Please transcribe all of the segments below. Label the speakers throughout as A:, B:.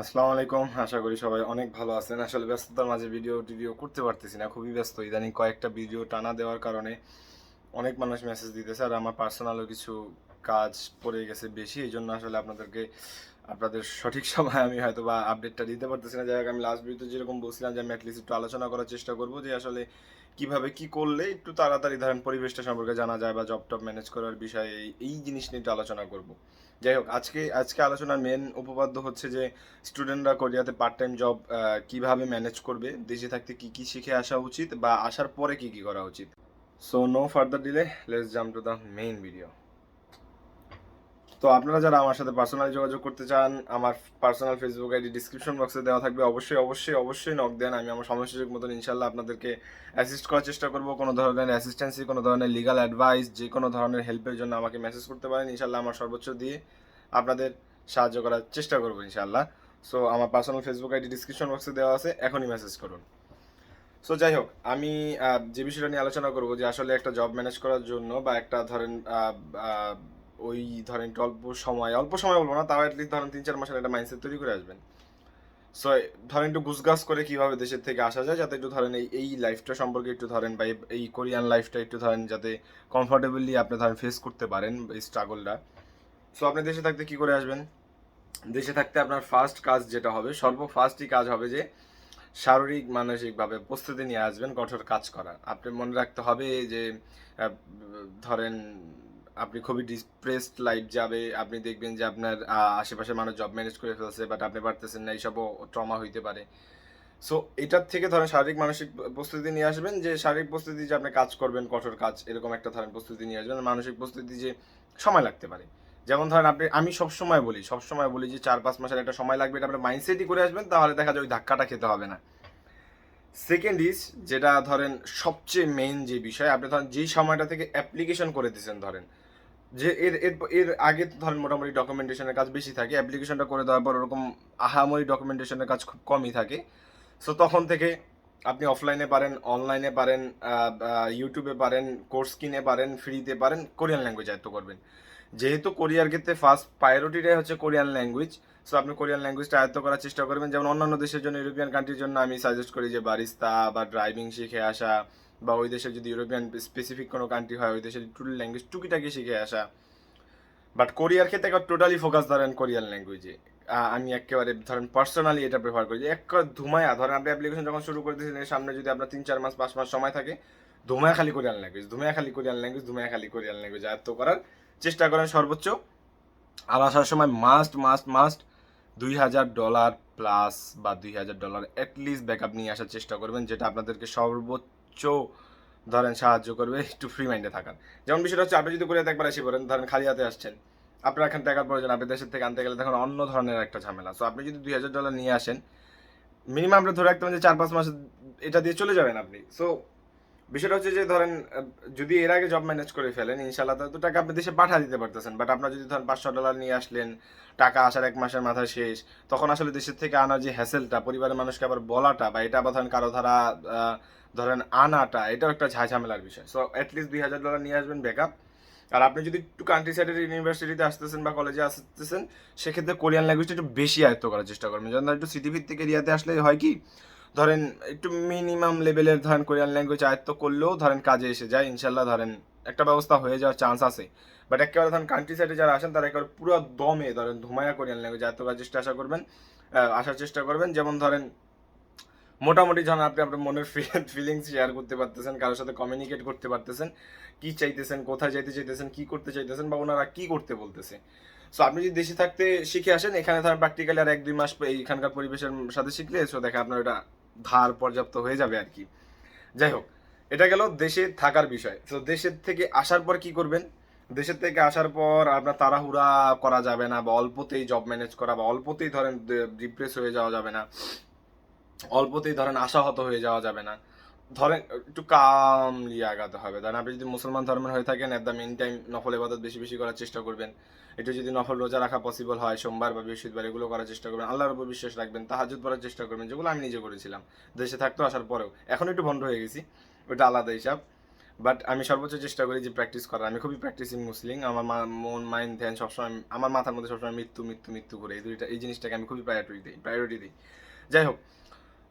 A: আসসালামু আলাইকুম। আশা করি সবাই অনেক ভালো আছেন। আসলে ব্যস্ততার মাঝে ভিডিও টিডিও করতে পারতেছি না, খুবই ব্যস্ত। ইদানিং কয়েকটা ভিডিও টানা দেওয়ার কারণে অনেক মানুষ মেসেজ দিতেছে আর আমার পার্সোনালও কিছু কাজ পড়ে গেছে বেশি। এই জন্য আসলে আপনাদেরকে, আপনাদের সঠিক সময় আমি হয়তো বা আপডেটটা দিতে পারতেছি না। যাই হোক, আমি লাস্ট ভিডিওতে যেরকম বলছিলাম যে আমি অ্যাটলিস্ট একটু আলোচনা করার চেষ্টা করব যে আসলে কীভাবে কি করলে একটু তাড়াতাড়ি ধরেন পরিবেশটা সম্পর্কে জানা যায় বা জব টপ ম্যানেজ করার বিষয়ে এই- জিনিস নিয়ে আলোচনা করব। যাই হোক, আজকে আজকে আলোচনার মেন উপপাদ্য হচ্ছে যে স্টুডেন্টরা কোরিয়াতে পার্ট টাইম জব কীভাবে ম্যানেজ করবে, দেশে থাকতে কি কি শিখে আসা উচিত বা আসার পরে কি কি করা উচিত। So no further delay let's jump to the main video তো আপনারা যারা আমার সাথে পার্সোনালি যোগাযোগ করতে চান, আমার পার্সোনাল ফেসবুক আইডি ডিসক্রিপশন বক্সে দেওয়া থাকবে। অবশ্যই অবশ্যই অবশ্যই নক দেন। আমি আমার সময় সুযোগ মতন ইনশাল্লাহ আপনাদেরকে অ্যাসিস্ট করার চেষ্টা করব। কোনো ধরনের অ্যাসিস্ট্যান্সি কোনো ধরনের লিগাল অ্যাডভাইস যে কোনো ধরনের হেল্পের জন্য আমাকে মেসেজ করতে পারেন, ইনশাল্লাহ আমার সর্বোচ্চ দিয়ে আপনাদের সাহায্য করার চেষ্টা করব ইনশাল্লাহ। সো আমার পার্সোনাল ফেসবুক আইডি ডিসক্রিপশন বক্সে দেওয়া আছে। এখনই মেসেজ করুন। সো যাই হোক, আমি যে বিষয়টা নিয়ে আলোচনা করব যে আসলে একটা জব ম্যানেজ করার জন্য বা একটা ধরেন ওই ধরেন একটু অল্প সময় অল্প সময় বলব না, তাও অ্যাটলিস্ট ধরেন তিন চার মাসের একটা মাইন্ডসেট তৈরি করে আসবেন। সো ধরেন একটু গুছগাছ করে কীভাবে দেশের থেকে আসা যায়, যাতে একটু ধরেন এই এই লাইফটা সম্পর্কে একটু ধরেন বা এই- কোরিয়ান লাইফটা একটু ধরেন যাতে কমফোর্টেবলি আপনি ধরেন ফেস করতে পারেন এই স্ট্রাগলটা সো আপনি দেশে থাকতে কি করে আসবেন? দেশে থাকতে আপনার ফার্স্ট কাজ যেটা হবে, সর্ব ফার্স্টই কাজ হবে যে শারীরিক, মানসিকভাবে প্রস্তুতি নিয়ে আসবেন, কঠোর কাজ করার। আপনি মনে রাখতে হবে যে ধরেন আপনি খুবই ডিপ্রেসড লাইফ যাবে, আপনি দেখবেন যে আপনার আশেপাশে মানুষ জব ম্যানেজ করে ফেলছে বাট আপনি পারতেছেন না, এইসবও ট্রমা হইতে পারে। সো এটার থেকে ধরেন শারীরিক মানসিক প্রস্তুতি নিয়ে আসবেন, যে শারীরিক প্রস্তুতি যে আপনি কাজ করবেন, কঠোর কাজ, এরকম একটা ধরেন প্রস্তুতি নিয়ে আসবেন, মানসিক প্রস্তুতি যে সময় লাগতে পারে। যেমন ধরেন আপনি, আমি সবসময় বলি সবসময় বলি যে চার পাঁচ মাসের একটা সময় লাগবে, এটা আপনি মাইন্ডসেটই করে আসবেন, তাহলে দেখা যায় ওই ধাক্কাটা খেতে হবে না। সেকেন্ড ইজ যেটা ধরেন সবচেয়ে মেইন যে বিষয়, আপনি ধরেন যেই সময়টা থেকে অ্যাপ্লিকেশন করে দিয়েছেন ধরেন যে এর এর এর আগে তো ধরেন মোটামুটি ডকুমেন্টেশনের কাজ বেশি থাকে অ্যাপ্লিকেশনটা করে দেওয়ার পর ওরকম আহামরি ডকুমেন্টেশনের কাজ খুব কমই থাকে। সো তখন থেকে আপনি অফলাইনে পারেন অনলাইনে পারেন ইউটিউবে পারেন কোর্স কিনে পারেন ফ্রিতে পারেন কোরিয়ান ল্যাঙ্গুয়েজ আয়ত্ত করবেন। যেহেতু কোরিয়ার ক্ষেত্রে ফার্স্ট প্রায়োরিটিটাই হচ্ছে কোরিয়ান ল্যাঙ্গুয়েজ সো আপনি কোরিয়ান ল্যাঙ্গুয়েজটা আয়ত্ত করার চেষ্টা করবেন। যেমন অন্যান্য দেশের জন্য ইউরোপিয়ান কান্ট্রির জন্য আমি সাজেস্ট করি যে বারিস্তা বা ড্রাইভিং শিখে আসা বা ওই দেশের যদি ইউরোপিয়ান স্পেসিফিক কোনো কান্ট্রি হয়, ওই দেশের টুল ল্যাঙ্গুয়েজ টুকিটাকি শিখে আসা। বাট কোরিয়ার ক্ষেত্রে একবার টোটালি ফোকাস ধরেন কোরিয়ান ল্যাঙ্গুয়েজে আমি একেবারে ধরেন পার্সোনালি এটা প্রেফার করি যে এক ধুমায়া ধরেন আপনি অ্যাপ্লিকেশন যখন শুরু করে দিয়েছেন সামনে যদি আপনার তিন, চার মাস, পাঁচ মাস সময় থাকে ধুমায়া খালি কোরিয়ান ল্যাঙ্গুয়েজ ধুমায়া খালি কোরিয়ান ল্যাঙ্গুয়েজ ধুমায়া খালি কোরিয়ান ল্যাঙ্গুয়েজ আয়ত্ত করার চেষ্টা করেন সর্বোচ্চ। আর আসার সময় মাস্ট মাস্ট মাস্ট দুই হাজার ডলার প্লাস বা দুই হাজার ডলার অ্যাটলিস্ট ব্যাকআপ নিয়ে আসার চেষ্টা করবেন, যেটা আপনাদেরকে সর্বোচ্চ ধরেন সাহায্য করবে, একটু ফ্রি মাইন্ডে থাকার। যেমন বিষয়টা হচ্ছে, আপনি যদি কোরিয়াতে একবার এসে পড়েন, ধরেন খালি হাতে আসছেন, আপনার এখান টাকার প্রয়োজন, আপনি দেশের থেকে আনতে গেলে তখন অন্য ধরনের একটা ঝামেলা। সো আপনি যদি দুই হাজার ডলার নিয়ে আসেন মিনিমাম আপনি ধরে রাখতে যে চার পাঁচ মাস এটা দিয়ে চলে যাবেন আপনি। সো বিষয়টা হচ্ছে যে ধরেন যদি এর আগে জব ম্যানেজ করে ফেলেন ইনশাল্লাহ তো টাকা আপনি দেশে পাঠা দিতে পারতেছেন। বাট আপনার যদি ধরেন পাঁচশো ডলার নিয়ে আসলেন, টাকা আসার এক মাসের মাথায় শেষ, তখন আসলে দেশের থেকে আনার যে হ্যাসেলটা পরিবারের মানুষকে আবার বলাটা বা এটা আবার ধরেন কারও ধারা ধরেন আনাটা, এটাও একটা ঝামেলার বিষয়। সো অ্যাটলিস্ট দুই হাজার ডলার নিয়ে আসবেন ব্যাকআপ আর আপনি যদি একটু কান্ট্রি সাইডের ইউনিভার্সিটিতে আসতেছেন বা কলেজে আসতেছেন, সেক্ষেত্রে কোরিয়ান ল্যাঙ্গুয়েজটা একটু বেশি আয়ত্ত করার চেষ্টা করবেন। ধরেন একটু সিটি ভিত্তিক এরিয়াতে আসলে হয় কি ধরেন একটু মিনিমাম লেভেলের ধরেন কোরিয়ান ল্যাঙ্গুয়েজ আয়ত্ত করলেও ধরেন কাজে এসে যায়, ইনশাল্লাহ ধরেন একটা ব্যবস্থা হয়ে যাওয়ার চান্স আছে। বাট একেবারে ধরেন কান্ট্রি সাইডে যারা আসেন, তারা একেবারে পুরো দমে ধরেন ধুমায়া কোরিয়ান ল্যাঙ্গুয়েজ আয়ত্ত করার চেষ্টা আশা করবেন আসার চেষ্টা করবেন। যেমন ধরেন মোটামুটি যখন আপনি আপনার মনের ফিলিংস শেয়ার করতে পারতেছেন, কারোর সাথে কমিউনিকেট করতে পারতেছেন, কি চাইতেছেন, কোথায় যেতে চাইতেছেন, কি করতে চাইতেছেন বা ওনারা কি করতে বলতেছে। সো আপনি যদি দেশে থাকতে শিখে আসেন, এখানে ধরেন প্র্যাকটিক্যালি আর এক দুই মাস এইখানকার পরিবেশের সাথে শিখলে সো দেখে আপনার এটা ধার পর্যাপ্ত হয়ে যাবে আর কি। যাই হোক, এটা গেল দেশে থাকার বিষয়। তো দেশের থেকে আসার পর কি করবেন? দেশের থেকে আসার পর আপনার তাড়াহুড়া করা যাবে না বা অল্পতেই জব ম্যানেজ করা বা অল্পতেই ধরেন ডিপ্রেস হয়ে যাওয়া যাবে না। অল্পতেই ধরেন আশাহত হয়ে যাওয়া যাবে না। ধরেন, একটু কামলি আগাতে হবে। ধরেন, আপনি যদি মুসলমান ধর্মের হয়ে থাকেন এট দ্য মেন টাইম নফল ইবাদত বেশি বেশি করার চেষ্টা করবেন। একটু যদি নফল রোজা রাখা পসিবল হয়, সোমবার বা বৃহস্পতিবার, এগুলো করার চেষ্টা করবেন। আল্লাহর উপর বিশ্বাস রাখবেন তাহাজুদ পড়ার চেষ্টা করবেন, যেগুলো আমি নিজে করেছিলাম। দেশে থাকতো আসার পরেও। এখন একটু বন্ধ হয়ে গেছি, ওটা আলাদা হিসাব। বাট আমি সর্বোচ্চ চেষ্টা করি যে প্র্যাকটিস করার। আমি খুবই প্র্যাকটিসিং মুসলিম। আমার মন মাইন্ড ধ্যান সবসময়, আমার মাথার মধ্যে সবসময় মৃত্যু মৃত্যু মৃত্যু করে এই দুইটা, এই জিনিসটাকে আমি খুবই প্রায়োরিটি দিই প্রায়োরিটি দিই। যাই হোক,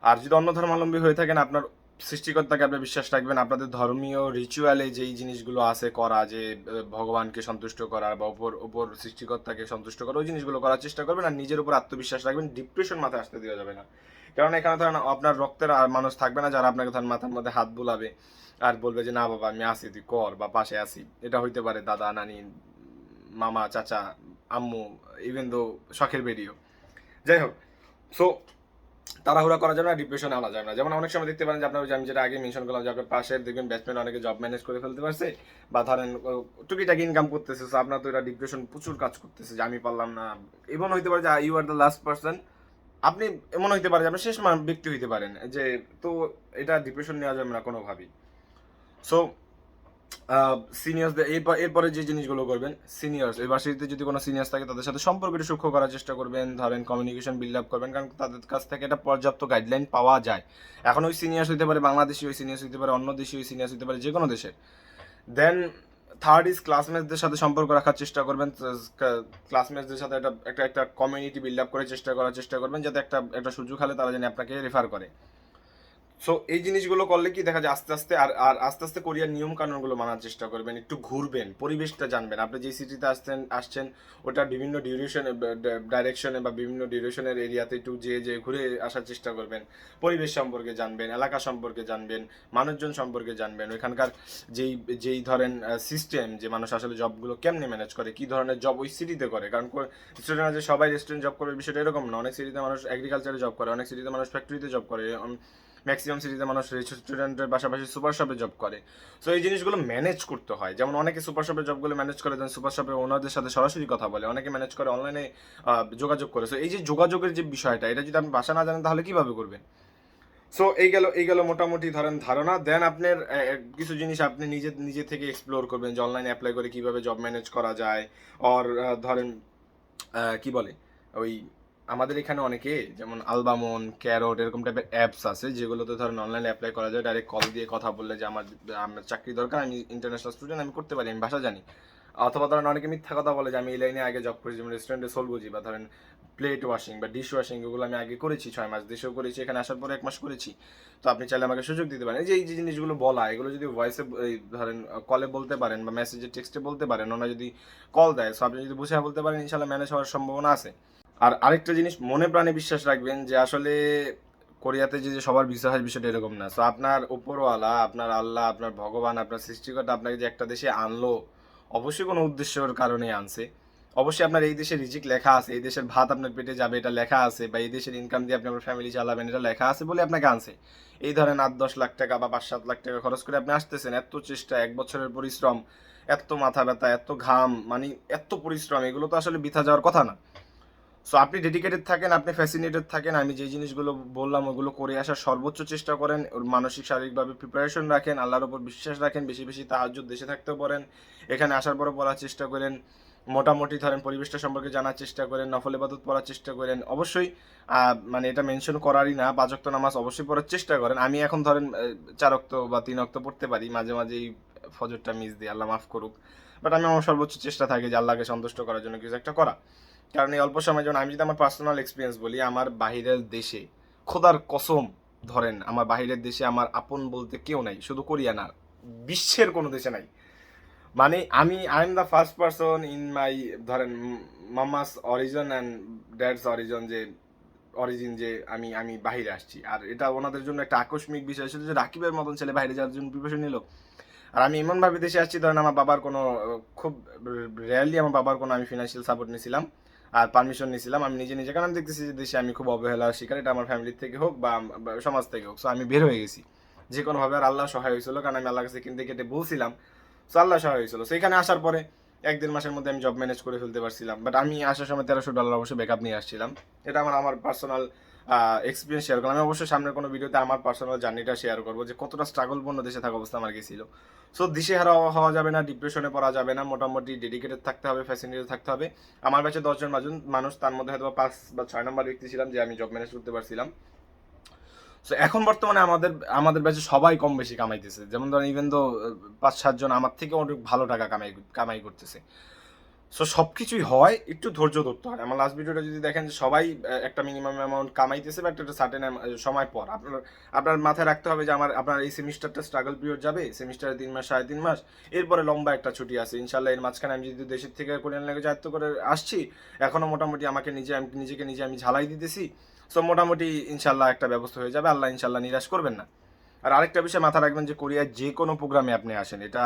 A: আর যদি অন্য ধর্মাবলম্বী হয়ে থাকেন, আপনার সৃষ্টিকর্তাকে আপনি বিশ্বাস রাখবেন, আপনাদের ধর্মীয় রিচুয়ালে যেই জিনিসগুলো আছে করা, যে ভগবানকে সন্তুষ্ট করা বা উপর উপর সৃষ্টিকর্তাকে সন্তুষ্ট করা, ওই জিনিসগুলো করার চেষ্টা করবেন আর নিজের উপর আত্মবিশ্বাস রাখবেন ডিপ্রেশন মাথায় আসতে দেওয়া যাবে না। কারণ এখানে ধরেন আপনার রক্তের আর মানুষ থাকবে না যারা আপনাকে ধরেন মাথার মধ্যে হাত বুলাবে আর বলবে যে, না বাবা, আমি আসি তুই কর বা পাশে আসি এটা হইতে পারে দাদা, নানি, মামা, চাচা, আম্মু ইভেন দো শখের বেরিও। যাই হোক সো তাড়াহুড়া করা যাবে না ডিপ্রেশনে আনা যাবে না। যেমন অনেক সময় দেখতে পারেন যে আপনার আমি যেটা আগে মেনশন করলাম যে আপনার পাশে দেখবেন ব্যাটসম্যান অনেকে জব ম্যানেজ করে ফেলতে পারছে বা ধরেন টুকিটাকি ইনকাম করতেছে। So আপনার তো এটা ডিপ্রেশন প্রচুর কাজ করতেছে যে আমি পারলাম না। এমন হইতে পারে যে you are the last person আপনি এমন হইতে পারে যে, আপনি শেষ ব্যক্তি হইতে পারেন। যে, তো এটা ডিপ্রেশন নেওয়া যাবে না কোনোভাবেই। সো সিনিয়র্সদের এরপর, এরপরে যে জিনিসগুলো করবেন সিনিয়র্স এই ভার্সিটিতে যদি কোনো সিনিয়র্স থাকে, তাদের সাথে সম্পর্কটা সূক্ষ্ম করার চেষ্টা করবেন, ধরেন কমিউনিকেশন বিল্ড আপ করবেন, কারণ তাদের কাছ থেকে একটা পর্যাপ্ত গাইডলাইন পাওয়া যায়। এখন ওই সিনিয়র্স হইতে পারে বাংলাদেশি, ওই সিনিয়র্স হইতে পারে অন্য দেশি, ওই সিনিয়র্স হইতে পারে যে কোনো দেশের। দেন থার্ড ইজ ক্লাসমেটদের সাথে সম্পর্ক রাখার চেষ্টা করবেন ক্লাসমেটদের সাথে একটা একটা একটা কমিউনিটি বিল্ড আপ করার চেষ্টা করার চেষ্টা করবেন, যাতে একটা একটা সুযোগ হলে তারা যেন আপনাকে রেফার করে। সো এই জিনিসগুলো করলে কি দেখা যায়, আস্তে আস্তে আর আর আস্তে আস্তে কোরিয়ার নিয়ম কানুনগুলো মানার চেষ্টা করবেন, একটু ঘুরবেন, পরিবেশটা জানবেন। আপনি যে সিটিতে আসছেন আসছেন, ওটা বিভিন্ন ডিউরেশন ডাইরেকশনে বা বিভিন্ন ডিউরেশনের এরিয়াতে একটু যে যে ঘুরে আসার চেষ্টা করবেন। পরিবেশ সম্পর্কে জানবেন, এলাকা সম্পর্কে জানবেন, মানুষজন সম্পর্কে জানবেন। ওইখানকার যেই যেই ধরেন সিস্টেম যে মানুষ আসলে জবগুলো কেমনে ম্যানেজ করে, কি ধরনের জব ওই সিটিতে করে। কারণ স্টুডেন্ট যে সবাই রেস্টুরেন্ট জব করবে, বিষয়টা এরকম না। অনেক সিটিতে মানুষ এগ্রিকালচারে জব করে, অনেক সিটিতে মানুষ ফ্যাক্টরিতে জব করে। ম্যাক্সিমাম সিটিতে মানুষ রেস্টুরেন্টের পাশাপাশি সুপার শপে জব করে। সো এই জিনিসগুলো ম্যানেজ করতে হয়। যেমন অনেকে সুপার শপের জবগুলো ম্যানেজ করে দেন সুপার শপের ওনারদের সাথে সরাসরি কথা বলে। অনেকে ম্যানেজ করে অনলাইনে যোগাযোগ করে। সো এই যে যোগাযোগের যে বিষয়টা, এটা যদি আপনি বাসা না জানেন, তাহলে কীভাবে করবেন? সো এই গেল এই গেল মোটামুটি ধরেন ধারণা। দেন আপনার কিছু জিনিস আপনি নিজে নিজে থেকে এক্সপ্লোর করবেন যে অনলাইনে অ্যাপ্লাই করে কীভাবে জব ম্যানেজ করা যায়। অর ধরেন কি বলে? ওই আমাদের এখানে অনেকে, যেমন আলবামন ক্যারোট এরকম টাইপের অ্যাপস আছে, যেগুলোতে ধরেন অনলাইনে অ্যাপ্লাই করা যায় ডাইরেক্ট কল দিয়ে কথা বললে যে আমার আমার চাকরি দরকার, আমি ইন্টারন্যাশনাল স্টুডেন্ট আমি করতে পারি, আমি ভাষা জানি। অথবা ধরেন অনেকে মিথ্যা কথা বলে যে আমি এই লাইনে আগে জব করেছি, যেমন রেস্টুরেন্টে সোল বুঝি বা ধরেন প্লেট ওয়াশিং বা ডিশ ওয়াশিং এগুলো আমি আগে করেছি, ছয় মাস দেশেও করেছি, এখানে আসার পরে এক মাস করেছি। তো আপনি চাইলে আমাকে সুযোগ দিতে পারেন। যে, এই যে জিনিসগুলো বলা, এগুলো যদি ভয়েসে ধরেন কলে বলতে পারেন, বা মেসেজে টেক্সটে বলতে পারেন, ওনারা যদি কল দেয় সো আপনি যদি বুঝে বলতে পারেন ইনশাল্লাহ ম্যানেজ হওয়ার সম্ভাবনা আছে। আর আরেকটা জিনিস মনে প্রাণে বিশ্বাস রাখবেন যে আসলে কোরিয়াতে যে সবার বিশ্বাস বিষয়টা এরকম না। সো আপনার উপরওয়ালা, আপনার আল্লাহ, আপনার ভগবান, আপনার সৃষ্টিকর্তা আপনাকে যে একটা দেশে আনলো, অবশ্যই কোনো উদ্দেশ্যের কারণে আনছে। অবশ্যই আপনার এই দেশের রিজিক লেখা আছে, এই দেশের ভাত আপনার পেটে যাবে, এটা লেখা আছে, বা এই দেশের ইনকাম দিয়ে আপনি আপনার ফ্যামিলি চালাবেন, এটা লেখা আছে বলে আপনাকে আনছে। এই ধরেন আট, দশ লাখ টাকা বা পাঁচ, সাত লাখ টাকা খরচ করে আপনি আসতেছেন, এত চেষ্টা, এক বছরের পরিশ্রম, এত মাথা ব্যথা, এত ঘাম মানে এত পরিশ্রম, এগুলো তো আসলে বৃথা যাওয়ার কথা না। সো আপনি ডেডিকেটেড থাকেন, আপনি ফ্যাসিনেটেড থাকেন, আমি যে জিনিসগুলো বললাম ওগুলো করে আসার সর্বোচ্চ চেষ্টা করেন, ওর মানসিক, শারীরিকভাবে প্রিপারেশন রাখেন, আল্লাহর উপর বিশ্বাস রাখেন, বেশি বেশি তাহাজ্জুদ দেশে থাকতেও পারেন। এখানে আসার পরে পড়ার চেষ্টা করেন, মোটামুটি ধরেন পরিবেশটা সম্পর্কে জানার চেষ্টা করেন, নফল ইবাদত পড়ার চেষ্টা করেন। অবশ্যই মানে এটা মেনশন করারই না পাঁচক্ত নামাজ অবশ্যই পড়ার চেষ্টা করেন। আমি এখন ধরেন চার অক্ত বা তিন অক্ত পড়তে পারি, মাঝে মাঝে এই ফজরটা মিস দিই, আল্লাহ মাফ করুক। বাট আমি আমার সর্বোচ্চ চেষ্টা থাকে যে আল্লাহকে সন্তুষ্ট করার জন্য কিছু একটা করা। কারণ এই অল্প সময় যেমন আমি যদি আমার পার্সোনাল এক্সপিরিয়েন্স বলি, আমার বাহিরের দেশে খোদার কসম ধরেন, আমার বাহিরের দেশে আমার আপন বলতে কেউ নাই, শুধু কোরিয়া না বিশ্বের কোনো দেশে নাই। মানে আমি I am the first person in my ধরেন mama's origin and dad's origin যে অরিজিন যে আমি আমি বাইরে আসছি। আর এটা ওনাদের জন্য একটা আকস্মিক বিষয় ছিল যে, রাকিবের মতন ছেলে বাইরে যাওয়ার জন্য প্রিপারেশন নিল। আর আমি এমনভাবে দেশে আসছি, ধরেন, আমার বাবার কোনো, খুব রেয়ারলি আমার বাবার কোনো আমি ফিনান্সিয়াল সাপোর্ট নিয়েছিলাম আর পারমিশন নিয়েছিলাম, আমি নিজে নিজে, কারণ আমি দেখতেছি যে দেশে আমি খুব অবহেলার শিকার, এটা আমার ফ্যামিলির থেকে হোক বা সমাজ থেকে হোক। সো আমি বের হয়ে গেছি। যে কোনোভাবে আর আল্লাহ সহায় হয়েছিল, কারণ আমি আল্লাহ কাছে কিনতে কেটে বলছিলাম। সো আল্লাহ সহায় হয়েছিল। সেখানে আসার পরে এক দেড় মাসের মধ্যে আমি জব ম্যানেজ করে ফেলতে পারছিলাম। বাট আমি আসার সময় তেরোশো ডলার অবশ্যই ব্যাকআপ নিয়ে আসছিলাম। এটা আমার আমার পার্সোনাল এক্সপিরিয়েন্স শেয়ার করলাম। আমি অবশ্যই সামনের কোনো ভিডিওতে আমার পার্সোনাল জার্নিটা শেয়ার করব যে কতটা স্ট্রাগল স্ট্রাগলপূর্ণ দেশে থাকা অবস্থা আমার গেছিল। সো দিশে হারা হওয়া যাবে না ডিপ্রেশনে পড়া যাবে না, মোটামুটি ডেডিকেটেড থাকতে হবে ফ্যাসিনেটেড থাকতে হবে। আমার কাছে দশজন মানুষ মানুষ, তার মধ্যে হয়তো পাঁচ বা ছয় নম্বর ব্যক্তি ছিলাম যে আমি জব ম্যানেজ করতে পারছিলাম। সো এখন বর্তমানে আমাদের আমাদের ব্যাচে সবাই কম বেশি কামাইতেছে। যেমন ধরেন ইভেন তো পাঁচ সাতজন আমার থেকে অনেক ভালো টাকা কামাই কামাই করতেছে। সো সব কিছুই হয়, একটু ধৈর্য ধরতে হয়। আমার লাস্ট ভিডিওটা যদি দেখেন যে সবাই একটা মিনিমাম অ্যামাউন্ট কামাইতেছে বা একটা সার্টেন সময় পর। আপনার আপনার মাথায় রাখতে হবে যে আমার, আপনার এই সেমিস্টারটা স্ট্রাগল পিরিয়ড যাবে, সেমিস্টারে তিন মাস, সাড়ে তিন মাস। এরপরে লম্বা একটা ছুটি আছে। ইনশাল্লাহ এর মাঝখানে আমি যদি দেশের থেকে কোরিয়ান ল্যাঙ্গুয়েজ আয়ত্ত করে আসছি এখনও মোটামুটি আমাকে নিজে, আমি নিজেকে নিজে আমি ঝালাই দিতেছি। সো মোটামুটি ইনশাল্লাহ একটা ব্যবস্থা হয়ে যাবে। আল্লাহ ইনশাল্লাহ নিরাশ করবেন না। আর আরেকটা বিষয় মাথা রাখবেন যে কোরিয়ার যে কোনো প্রোগ্রামে আপনি আসেন। এটা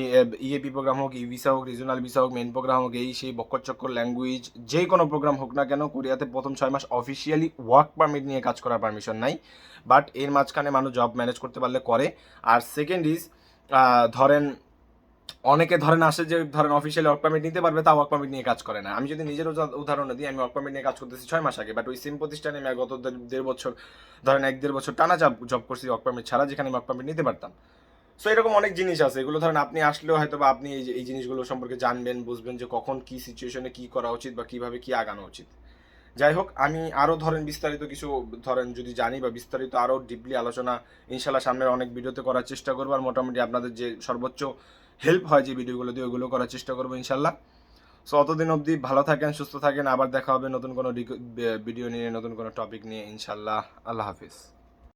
A: ইএপি প্রোগ্রাম হোক ই ভিসা হোক রিজনাল ভিসা হোক মেন প্রোগ্রাম হোক, এই সেই বক্কর চক্কর ল্যাঙ্গুয়েজ যে কোনো প্রোগ্রাম হোক না কেন, কোরিয়াতে প্রথম ছয় মাস অফিসিয়ালি ওয়ার্ক পারমিট নিয়ে কাজ করার পারমিশন নাই। বাট এর মাঝখানে মানুষ জব ম্যানেজ করতে পারলে করে। আর সেকেন্ড ইজ ধরেন, অনেকে ধরেন আসে যে, ধরেন অফিসিয়ালি ওয়ার্ক পারমিট নিতে পারবে তা ওয়ার্ক পারমিট নিয়ে কাজ করে না। আমি যদি নিজের উদাহরণ দিই, আমি ওয়ার্ক পারমিট নিয়ে কাজ করতেছি ছয় মাস আগে বাট ওই সেম প্রতিষ্ঠানে আমি গত দেড়- বছর, ধরেন এক দেড় বছর টানা জব করছি ওয়ার্ক পারমিট ছাড়া, যেখানে আমি ওয়ার্ক পারমিট নিতে পারতাম। সো এরকম অনেক জিনিস আছে। এগুলো ধরেন আপনি আসলেও হয়তো বা আপনি এই জিনিসগুলো সম্পর্কে জানবেন, বুঝবেন যে কখন কি সিচুয়েশনে কি করা উচিত বা কীভাবে কি আগানো উচিত। যাই হোক, আমি আরও ধরেন বিস্তারিত কিছু, ধরেন যদি জানি বা বিস্তারিত আরও ডিপলি আলোচনা ইনশাল্লাহ সামনের অনেক ভিডিওতে করার চেষ্টা করব আর মোটামুটি আপনাদের যে সর্বোচ্চ হেল্প হয় যে ভিডিওগুলো দিয়ে, ওগুলো করার চেষ্টা করব ইনশাল্লাহ সো অতদিন অবধি ভালো থাকেন, সুস্থ থাকেন। আবার দেখা হবে নতুন কোনো ভিডিও নিয়ে, নতুন কোনো টপিক নিয়ে ইনশাল্লাহ আল্লাহ হাফিজ।